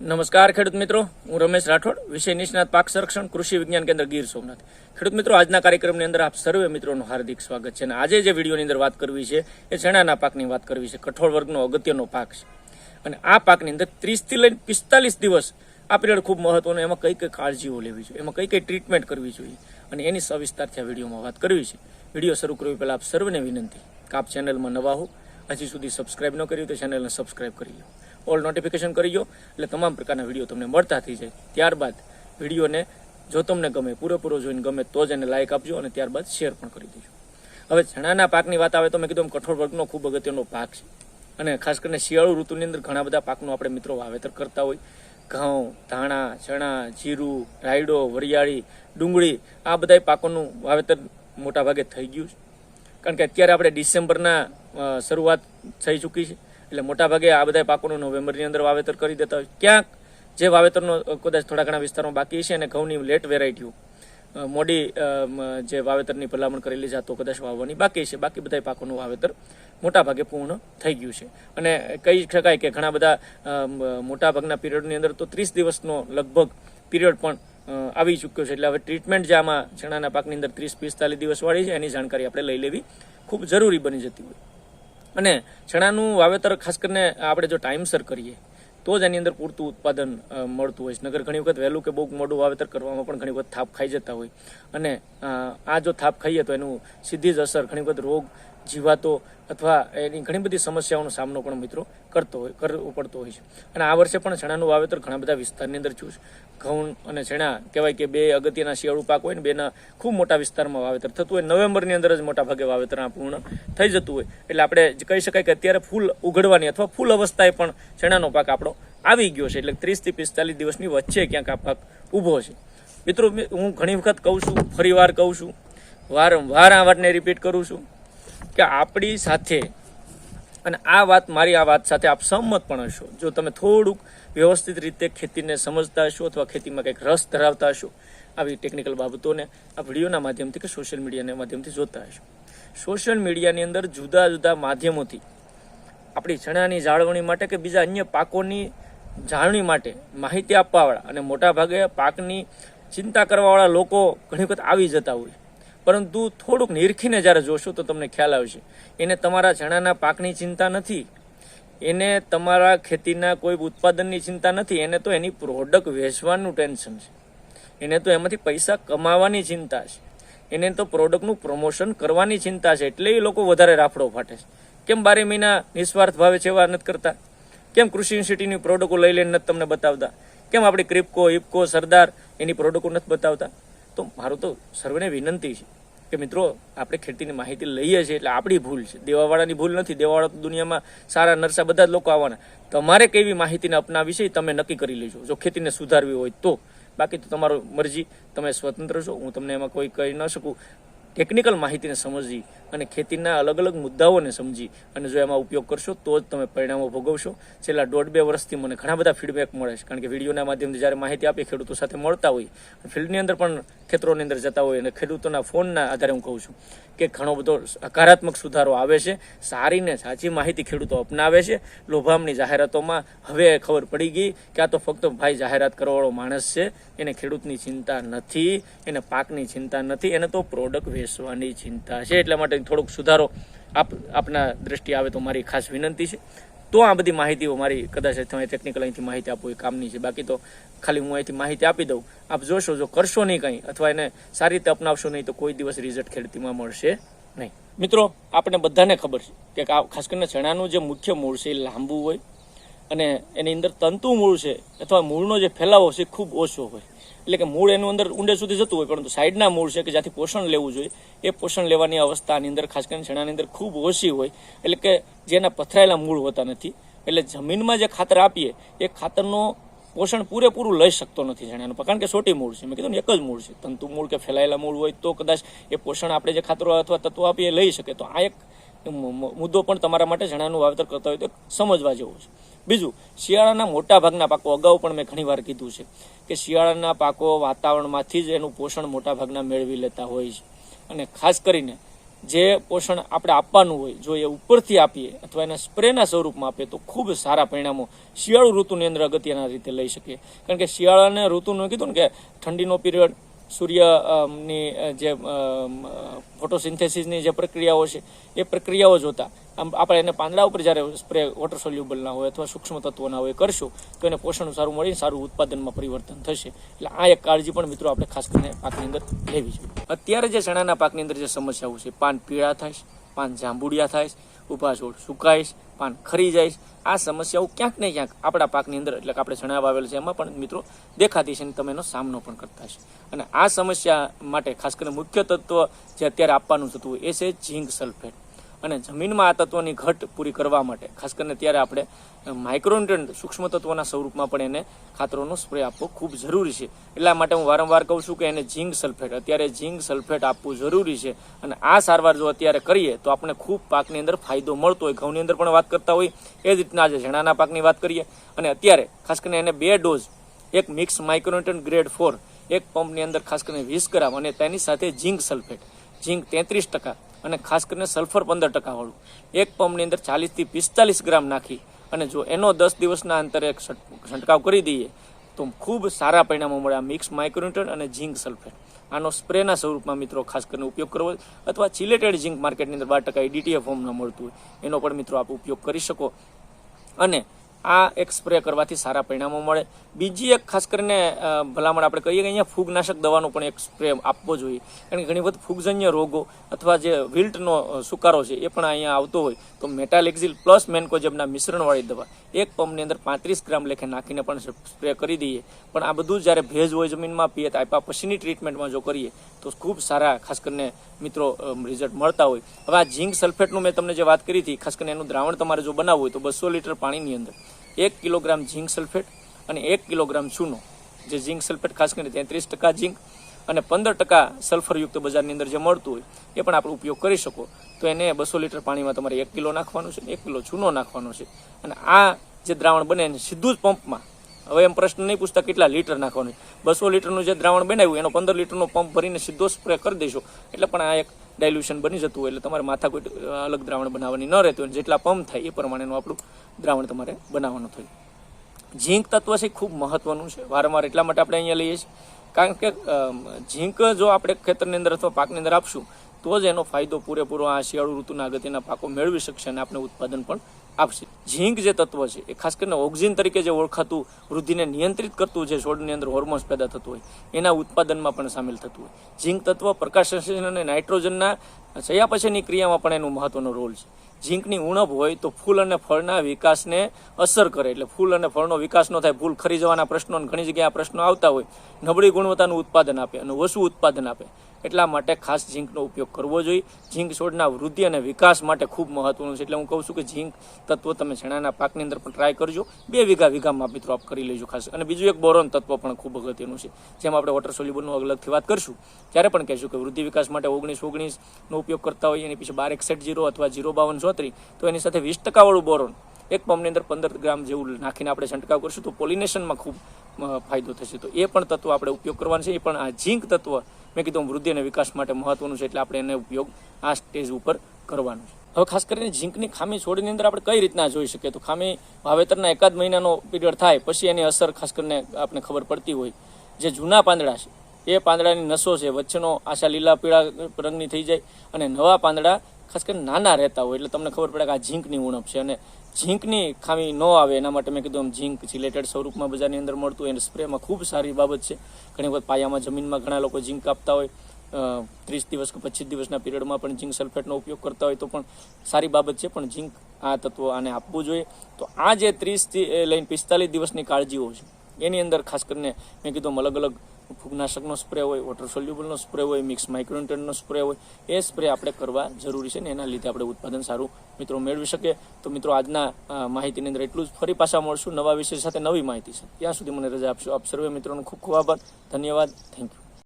નમસ્કાર ખેડૂત મિત્રો, હું રમેશ રાઠોડ, વિષય નિષ્ણાત પાક સંરક્ષણ, કૃષિ વિજ્ઞાન કેન્દ્ર ગીર સોમનાથ. ખેડૂત મિત્રો, આજના કાર્યક્રમની અંદર આપ સર્વે મિત્રોનું હાર્દિક સ્વાગત છે અને આજે જે વિડીયોની અંદર વાત કરવી છે, એ ચણાના પાકની વાત કરવી છે. કઠોળ વર્ગનો અગત્યનો પાક છે. અને આ પાકની અંદર ત્રીસથી લઈને પિસ્તાલીસ દિવસ આ પિરિયડ ખૂબ મહત્વનો એમાં કઈ કઈ કાળજીઓ લેવી જોઈએ? એમાં કઈ કઈ ટ્રીટમેન્ટ કરવી જોઈએ? અને એની સવિસ્તારથી આ વિડીયોમાં વાત કરવી છે. વીડિયો શરૂ કરવી પહેલાં આપ સર્વને વિનંતી કે આપ ચેનલમાં નવા હો. હજી સુધી સબસ્ક્રાઇબ ન કર્યું તો ચેનલને સબસ્ક્રાઇબ કરી લો. ઓલ નોટિફિકેશન કરી દો. એટલે તમામ પ્રકારના વીડિયો તમને મળતા થઈ જાય. ત્યારબાદ વિડીયોને જો તમને ગમે, પૂરેપૂરો જોઈને ગમે તો જ એને લાઇક આપજો અને ત્યારબાદ શેર પણ કરી દેજો. હવે ચણાના પાકની વાત આવે તો મેં કીધું એમ કઠોળ વર્ગનો ખૂબ અગત્યનો પાક છે. અને ખાસ કરીને શિયાળુ ઋતુની અંદર ઘણા બધા પાકનું આપણે મિત્રો વાવેતર કરતા હોય. ઘઉં, ધાણા, ચણા, જીરું, રાયડો, વરિયાળી, ડુંગળી, આ બધા પાકોનું વાવેતર મોટા ભાગે થઈ ગયું છે. કારણ કે અત્યારે આપણે ડિસેમ્બરના શરૂઆત થઈ ચૂકી છે. એટલે મોટા ભાગે આ બધા પાકોનું નવેમ્બરની અંદર વાવેતર કરી દેતા હોય. ક્યાંક જે વાવેતરનો કદાચ થોડા ઘણા વિસ્તારમાં બાકી છે અને ઘઉંની લેટ વેરાયટીઓ મોડી જે વાવેતરની ભલામણ કરેલી જાતો કદાચ વાવવાની બાકી છે. બાકી બધા પાકોનું વાવેતર મોટા ભાગે પૂર્ણ થઈ ગયું છે. અને કહી શકાય કે ઘણા બધા મોટાભાગના પીરિયડની અંદર તો ત્રીસ દિવસનો લગભગ પિરિયડ પણ આવી ચૂક્યો છે. એટલે હવે ટ્રીટમેન્ટ જે આમાં ચણાના પાકની અંદર ત્રીસ પિસ્તાલીસ દિવસ વાળી છે, એની જાણકારી આપણે લઈ લેવી ખૂબ જરૂરી બની જતી હોય. અને ચણાનું વાવેતર ખાસ કરીને આપણે જો ટાઈમસર કરીએ, તો જ એની અંદર પૂરતું ઉત્પાદન મળતું હોય છે. નગર ઘણી વખત વહેલું કે બહુ મોડું વાવેતર કરવામાં પણ ઘણી વખત થાપ ખાઈ જતા હોય. અને આ જો થાપ ખાઈએ તો એનું સીધી જ અસર, ઘણી વખત રોગ જીવાતો અથવા એની ઘણી બધી સમસ્યાઓનો સામનો પણ મિત્રો કરતો હોય કરવો પડતો હોય છે. અને આ વર્ષે પણ ચણાનું વાવેતર ઘણા બધા વિસ્તારની અંદર છે. ઘઉં અને ચણા કહેવાય કે બે અગત્યના શિયાળુ પાક હોય ને બેના ખૂબ મોટા વિસ્તારમાં વાવેતર થતું હોય. નવેમ્બરની અંદર જ મોટા ભાગે વાવેતર પૂર્ણ થઈ જતું હોય. એટલે આપણે કહી શકાય કે અત્યારે ફૂલ ઉઘડવાની અથવા ફૂલ અવસ્થાએ પણ ચણાનો પાક આપણો આવી ગયો છે. એટલે ત્રીસથી પિસ્તાલીસ દિવસની વચ્ચે ક્યાંક આ પાક ઊભો છે. મિત્રો હું ઘણી વખત કહું છું, ફરી વાર કહું છું, વારંવાર આ વાતને રિપીટ કરું છું. કે આપણી સાથે, અને આ વાત મારી આ વાત સાથે આપ સંમત પણ હશો. જો તમે થોડુંક વ્યવસ્થિત રીતે ખેતીને સમજતા હશો અથવા ખેતીમાં કંઈક રસ ધરાવતા હશો, આવી ટેકનિકલ બાબતોને આ વિડીયોના માધ્યમથી કે સોશિયલ મીડિયાના માધ્યમથી જોતા હશો. સોશિયલ મીડિયાની અંદર જુદા જુદા માધ્યમોથી આપણી ચણાની જાળવણી માટે કે બીજા અન્ય પાકોની જાળવણી માટે માહિતી આપવાવાળા અને મોટા ભાગે પાકની ચિંતા કરવાવાળા લોકો ઘણી વખત આવી જતા હોય. પરંતુ થોડુંક નિરખીને જ્યારે જોશો તો તમને ખ્યાલ આવશે. એને તમારા ચણાના પાકની ચિંતા નથી. એને તમારા ખેતીના કોઈ ઉત્પાદનની ચિંતા નથી. એને તો એની પ્રોડક્ટ વેચવાનું ટેન્શન છે. એને તો એમાંથી પૈસા કમાવાની ચિંતા છે. એને તો પ્રોડક્ટનું પ્રમોશન કરવાની ચિંતા છે. એટલે એ લોકો વધારે રાફડો ફાટે છે. કેમ બારે મહિના નિસ્વાર્થ ભાવે સેવા નથી કરતા? કેમ કૃષિ યુનિવર્સિટીની પ્રોડક્ટો લઈ લઈને નથી તમને બતાવતા? કેમ આપણી ક્રિપકો ઇપકો સરદાર એની પ્રોડક્ટો નથી બતાવતા? તો મારું તો સર્વેને વિનંતી છે કે મિત્રો, આપણે ખેતીની માહિતી લઈએ છીએ એટલે આપણી ભૂલ છે. દેવાવાળાની ભૂલ નથી. દેવાવાળા તો દુનિયામાં સારા નરસા બધા જ લોકો આવવાના. તમારે કેવી માહિતીને અપનાવી છે તમે નક્કી કરી લેજો. જો ખેતીને સુધારવી હોય તો. બાકી તો તમારો મરજી. તમે સ્વતંત્ર છો. હું તમને એમાં કોઈ કહી ન શકું. ટેકનિકલ માહિતીને સમજી અને ખેતીના અલગ અલગ મુદ્દાઓને સમજી અને જો એમાં ઉપયોગ કરશો તો જ તમે પરિણામો ભોગવશો. છેલ્લા દોઢ બે વર્ષથી મને ઘણા બધા ફીડબેક મળે છે, કારણ કે વિડીયોના માધ્યમથી જ્યારે માહિતી આપી ખેડૂતો સાથે મળતા હોય, ફિલ્ડની અંદર પણ ખેતરોની અંદર જતા હોય અને ખેડૂતોના ફોનના આધારે હું કહું છું કે ઘણો બધો હકારાત્મક સુધારો આવે છે સારી ને સાચી માહિતી ખેડૂતો અપનાવે છે. લોભામની જાહેરાતોમાં હવે ખબર પડી ગઈ કે આ તો ફક્ત ભાઈ જાહેરાત કરવાવાળો માણસ છે, એને ખેડૂતની ચિંતા નથી, એને પાકની ચિંતા નથી, એને તો પ્રોડક્ટ વેચવાની ચિંતા છે. એટલા માટે થોડોક સુધારો આપ, આપના દ્રષ્ટિએ આવે તો મારી ખાસ વિનંતી છે. તો આ બધી માહિતીઓ મારી કદાચ તમે ટેકનિકલ અહીંથી માહિતી આપો એ કામની છે. બાકી તો ખાલી હું અહીંથી માહિતી આપી દઉં. આપ જોશો, જો કરશો નહીં કંઈ અથવા એને સારી રીતે અપનાવશો નહીં તો કોઈ દિવસ રિઝલ્ટ ખેડતીમાં મળશે નહીં. મિત્રો આપણે બધાને ખબર છે કે ખાસ કરીને ચણાનું જે મુખ્ય મૂળ છે એ લાંબુ હોય. અને એની અંદર તંતુ મૂળ છે, અથવા મૂળનો જે ફેલાવો છે ખૂબ ઓછો હોય. એટલે કે મૂળ એનું અંદર ઊંડે સુધી જતું હોય, પરંતુ સાઈડના મૂળ છે કે જ્યાંથી પોષણ લેવું જોઈએ, એ પોષણ લેવાની અવસ્થાની અંદર, ખાસ કરીને છણાની અંદર ખૂબ ઓછી હોય. એટલે કે જેના પથરાયેલા મૂળ હોતા નથી. એટલે જમીનમાં જે ખાતર આપીએ, એ ખાતરનો પોષણ પૂરેપૂરું લઈ શકતો નથી જણાનું કારણ કે સોટી મૂળ છે, મેં કીધું એક જ મૂળ છે. તંતુ મૂળ કે ફેલાયેલા મૂળ હોય તો કદાચ એ પોષણ આપણે જે ખાતરો અથવા તત્વો આપીએ લઈ શકે. તો આ એક મુદ્દો પણ તમારા માટે ચણાનું વાવેતર કરતા હોય તો સમજવા જેવો છે. બીજું, શિયાળાના મોટા ભાગના પાકો, અગાઉ પણ મેં ઘણી વાર કીધું છે કે શિયાળાના પાકો વાતાવરણમાંથી જ એનું પોષણ મોટા ભાગના મેળવી લેતા હોય છે. અને ખાસ કરીને જે પોષણ આપણે આપવાનું હોય, જો એ ઉપરથી આપીએ અથવા એના સ્પ્રેના સ્વરૂપમાં આપીએ, તો ખૂબ સારા પરિણામો શિયાળુ ઋતુની અંદર અગત્યના રીતે લઈ શકીએ. કારણ કે શિયાળાને ઋતુનું કીધું ને કે ઠંડીનો પીરિયડ સૂર્ય અમ, ની અ, જે ફોટોસિન્થેસિસની જે પ્રક્રિયાઓ છે એ પ્રક્રિયાઓ જોતા આમ આપણે એને પાંદડા ઉપર જ્યારે સ્પ્રે વોટર સોલ્યુબલના હોય અથવા સૂક્ષ્મ તત્વોના હોય કરશું તો એને પોષણ સારું મળીને સારું ઉત્પાદનમાં પરિવર્તન થશે. એટલે આ એક કાળજી પણ મિત્રો આપણે ખાસ કરીને પાકની અંદર લેવી જોઈએ. અત્યારે જે ચણાના પાકની અંદર જે સમસ્યાઓ છે પાન પીળા થાય છે, પાન જાંબુડિયા થાય ઊભા છોડ સુકાઈશ, પાન ખરી જાય આ સમસ્યાઓ ક્યાંક ને ક્યાંક આપણા પાકની અંદર, એટલે કે આપણે ચણા વાવેલ છે એમાં પણ મિત્રો દેખાતી છે અને તમે એનો સામનો પણ કરતા છે અને આ સમસ્યા માટે ખાસ કરીને મુખ્ય તત્વ જે અત્યારે આપવાનું થતું હોય એ છે ઝીંક સલ્ફેટ. અને જમીનમાં આ તત્વોની ઘટ પૂરી કરવા માટે, ખાસ કરીને ત્યારે આપણે માઇક્રોન્યુટ્રન્ટ સૂક્ષ્મ તત્વોના સ્વરૂપમાં પણ એને ખાતરોનો સ્પ્રે આપવો ખૂબ જરૂરી છે. એટલા માટે હું વારંવાર કહું છું કે એને ઝીંક સલ્ફેટ, અત્યારે ઝીંક સલ્ફેટ આપવું જરૂરી છે. અને આ સારવાર જો અત્યારે કરીએ, તો આપણે ખૂબ પાકની અંદર ફાયદો મળતો હોય. ઘઉંની અંદર પણ વાત કરતા હોય, એ જ રીતના આજે ઝણાના પાકની વાત કરીએ. અને અત્યારે, ખાસ કરીને એને બે ડોઝ, એક મિક્સ માઇક્રોન્યુટ્રન્ટ ગ્રેડ ફોર એક પંપની અંદર ખાસ કરીને વીસ ગ્રામ અને તેની સાથે ઝીંક સલ્ફેટ. ઝીંક તેત્રીસ ટકા અને ખાસ કરીને સલ્ફર પંદર ટકાવાળું. એક પંપની અંદર ચાલીસથી પિસ્તાલીસ ગ્રામ નાખી અને જો એનો દસ દિવસના અંતરે છંટકાવ કરી દઈએ, તો ખૂબ સારા પરિણામો મળે આ મિક્સ માઇક્રોન્યુટ્રન અને ઝીંક સલ્ફેટ. આનો સ્પ્રેના સ્વરૂપમાં મિત્રો ખાસ કરીને ઉપયોગ કરવો અથવા ચિલેટેડ ઝીંક માર્કેટની અંદર બાર ટકા ફોર્મ ફોર્મમાં મળતું હોય, એનો પણ મિત્રો આપ ઉપયોગ કરી શકો. અને આ એક સ્પ્રે કરવાથી સારા પરિણામો મળે. બીજી એક ખાસ કરીને ભલામણ આપણે કહીએ કે અહીંયા ફૂગનાશક દવાનો પણ એક સ્પ્રે આપવો જોઈએ. કારણ કે ઘણી વખત ફૂગજન્ય રોગો અથવા જે વિલ્ટનો સુકારો છે એ પણ અહીંયા આવતો હોય. તો મેટાલેક્ઝિલ પ્લસ મેન્કોજેબના મિશ્રણવાળી દવા. એક પંપની અંદર પાંત્રીસ ગ્રામ લેખે નાખીને પણ સ્પ્રે કરી દઈએ. પણ આ બધું જ્યારે ભેજ હોય જમીનમાં પીએ આપ્યા પછીની ટ્રીટમેન્ટમાં જો કરીએ, તો ખૂબ સારા ખાસ કરીને મિત્રો રિઝલ્ટ મળતા હોય. હવે આ ઝીંક સલ્ફેટનું મેં તમને જે વાત કરી હતી, ખાસ કરીને એનું દ્રાવણ તમારે જો બનાવવું હોય તો બસો લીટર પાણીની અંદર. એક કિલોગ્રામ ઝીંક સલ્ફેટ અને એક કિલોગ્રામ ચૂનો. જે ઝીંક સલ્ફેટ ખાસ કરીને તેત્રીસ ટકા ઝીંક અને પંદર ટકા સલ્ફરયુક્ત બજારની અંદર જે મળતું હોય, એ પણ આપણે ઉપયોગ કરી શકો. તો એને બસો લીટર પાણીમાં તમારે એક કિલો નાખવાનું છે એક કિલો ચૂનો નાખવાનો છે. અને આ જે દ્રાવણ બને સીધું જ પંપમાં હવે એમ પ્રશ્ન નહીં પૂછતા કેટલા લીટર નાખવાનું બસો લીટરનું જે દ્રાવણ બનાવ્યું, એનો પંદર લીટરનો પંપ ભરીને સીધો સ્પ્રે કરી દઈશું એટલે પણ આ એક ડાયલ્યુશન બની જતું એટલે તમારે માથા કોઈ અલગ દ્રાવણ બનાવવાની ન રહેતું હોય. જેટલા પંપ થાય એ પ્રમાણેનું આપણું દ્રાવણ તમારે બનાવવાનું થયું. ઝીંક તત્વ છે ખૂબ મહત્વનું છે. વારંવાર એટલા માટે આપણે અહીંયા લઈએ છીએ. કારણ કે ઝીંક જો આપણે ખેતરની અંદર અથવા પાકની અંદર આપશું, તો જ એનો ફાયદો પૂરેપૂરો આ શિયાળુ ઋતુના અગત્યના પાકો મેળવી શકશે અને આપણે ઉત્પાદન પણ આપશે. ઝીંક જે તત્વ છે, એ ખાસ કરીને ઓક્સિજન તરીકે જે ઓળખાતું, વૃદ્ધિને નિયંત્રિત કરતું જે છોડની અંદર હોર્મોન્સ પેદા થતું હોય, એના ઉત્પાદનમાં પણ સામેલ થતું હોય. ઝીંક તત્વ પ્રકાશ સંશ્લેષણ અને નાઇટ્રોજનના ચયાપચયની ક્રિયામાં પણ એનું મહત્વનો રોલ છે. ઝીંકની ઉણપ હોય તો ફૂલ અને ફળના વિકાસને અસર કરે. એટલે ફૂલ અને ફળનો વિકાસ ન થાય, ફૂલ ખરી જવાના પ્રશ્નો ઘણી જગ્યાએ પ્રશ્નો આવતા હોય. નબળી ગુણવત્તાનું ઉત્પાદન આપે અને ઓછું ઉત્પાદન આપે. એટલા માટે ખાસ ઝીંકનો ઉપયોગ કરવો જોઈએ. ઝીંક છોડના વૃદ્ધિ અને વિકાસ માટે ખૂબ મહત્વનું છે. એટલે હું કહું છું કે ઝીંક તત્વ તમે ચણાના પાકની અંદર પણ ટ્રાય કરજો. બે વીઘા વીઘામાં મિત્રો આપ કરી લેજો ખાસ. અને બીજું એક બોરોન તત્વ પણ ખૂબ અગત્યનું છે. જેમ આપણે વોટર સોલ્યુબલનું અલગથી વાત કરશું. ત્યારે પણ કહેશું કે વૃદ્ધિ વિકાસ માટે ઓગણીસ ઓગણીસનો ઉપયોગ કરતા હોઈએ એની પછી બાર એકસઠ જીરો અથવા જીરો બાવન ચોત્રીસ તો એની સાથે વીસ ટકાવાળું બોરોન, એક પંપની અંદર પંદર ગ્રામ જેવું નાખીને આપણે છંટકાવ કરશું, તો પોલિનેશનમાં ખૂબ ફાયદો થશે. તો એ પણ તત્વ આપણે ઉપયોગ કરવાનું છે. એ પણ આ ઝીંક તત્વ, મેં કીધું, વૃદ્ધિ અને વિકાસ માટે મહત્વનું છે, એટલે આપણે એને ઉપયોગ આ સ્ટેજ ઉપર કરવાનો છે. હવે ખાસ કરીને ઝીંકની ખામી છોડની અંદર આપણે કઈ રીતના જોઈ શકીએ? તો ખામી વાવેતરના એકાદ મહિનાનો પીરિયડ થાય, પછી એની અસર ખાસ કરીને આપણે ખબર પડતી હોય. જે જૂના પાંદડા છે, એ પાંદડાની નસો છે, વચ્ચેનો આશા લીલા પીળા રંગની થઈ જાય, અને નવા પાંદડા ખાસ કરીને નાના રહેતા હોય, એટલે તમને ખબર પડે કે આ ઝીંકની ઉણપ છે અને ઝીંકની ખામી ન આવે, એના માટે મેં કીધું આમ ઝીંક સિલેટેડ સ્વરૂપમાં બજારની અંદર મળતું એને સ્પ્રેમાં ખૂબ સારી બાબત છે. ઘણી વખત પાયામાં જમીનમાં ઘણા લોકો ઝીંક આપતા હોય ત્રીસ દિવસ કે પચીસ દિવસના પીરિયડમાં પણ ઝીંક સલ્ફેટનો ઉપયોગ કરતા હોય, તો પણ સારી બાબત છે, પણ ઝીંક આ તત્વો આને આપવું જોઈએ. તો આ જે ત્રીસથી લઈને પિસ્તાલીસ દિવસની કાળજીઓ છે એની અંદર ખાસ કરીને મેં કીધું અલગ અલગ ફૂગનાશકનો સ્પ્રે હોય વોટર સોલ્યુબલનો સ્પ્રે હોય મિક્સ માઇક્રોન્ટનનો સ્પ્રે હોય, એ સ્પ્રે આપણે કરવા જરૂરી છે ને એના લીધે આપણે ઉત્પાદન સારું મિત્રો મેળવી શકીએ. તો મિત્રો આજના માહિતીની અંદર એટલું જ. ફરી પાછા મળશું નવા વિષય સાથે નવી માહિતી છે ત્યાં સુધી મને રજા આપશો. આપ સર્વે મિત્રોનો ખૂબ ખૂબ આભાર. ધન્યવાદ. Thank you